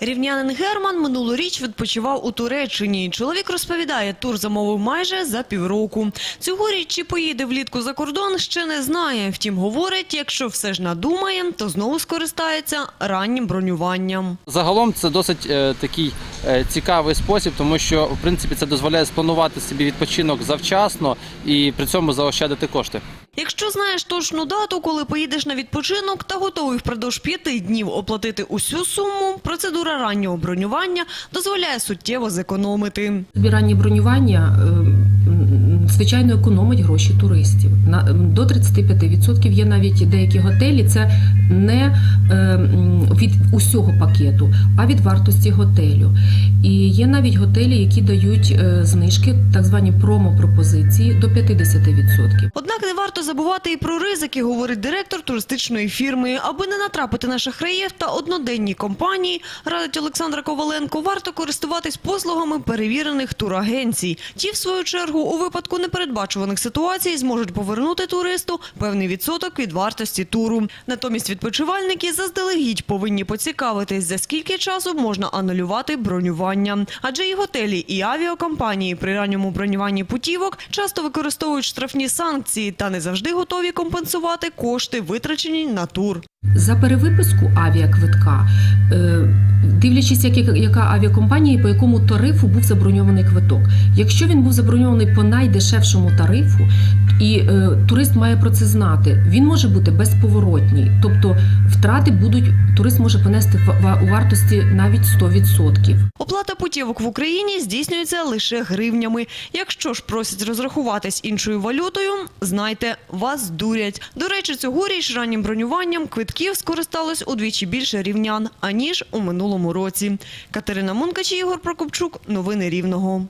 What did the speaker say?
Рівнянин Герман минулоріч відпочивав у Туреччині. Чоловік розповідає, тур замовив майже за півроку. Цьогоріч чи поїде влітку за кордон, ще не знає. Втім, говорить, якщо все ж надумає, то знову скористається раннім бронюванням. Загалом це досить е, такий е, цікавий спосіб, тому що в принципі це дозволяє спланувати собі відпочинок завчасно і при цьому заощадити кошти. Якщо знаєш точну дату, коли поїдеш на відпочинок та готовий впродовж п'яти днів оплатити усю суму, процедура раннього бронювання дозволяє суттєво зекономити. Собі раннє бронювання е, звичайно економить гроші туристів. На до 35% є навіть деякі готелі. Це не е, від усього пакету, а від вартості готелю. І є навіть готелі, які дають е, знижки, так звані промо-пропозиції до 50%. Однак не варто забувати і про ризики, говорить директор туристичної фірми. Аби не натрапити на шахраїв та одноденні компанії, радить Олександра Коваленко, варто користуватись послугами перевірених турагенцій. Ті, в свою чергу, у випадку непередбачуваних ситуацій зможуть повернути туристу певний відсоток від вартості туру. Натомість відпочивальники заздалегідь повинні поцікавитись, за скільки часу можна анулювати бронювання. Адже і готелі, і авіакомпанії при ранньому бронюванні путівок часто використовують штрафні санкції та не завжди готові компенсувати кошти, витрачені на тур. За перевиписку авіаквитка, е, дивлячись, як- яка авіакомпанія і по якому тарифу був заброньований квиток. Якщо він був заброньований по найдешевшому тарифу, і е, турист має про це знати, він може бути безповоротній. Тобто втрати будуть, турист може понести у вартості навіть 100%. Оплата путівок в Україні здійснюється лише гривнями. Якщо ж просять розрахуватись іншою валютою, знайте, вас дурять. До речі, цьогоріч раннім бронюванням квитків скористалось удвічі більше рівнян, аніж у минулому році. Катерина Мункач, Ігор Прокопчук. Новини Рівного.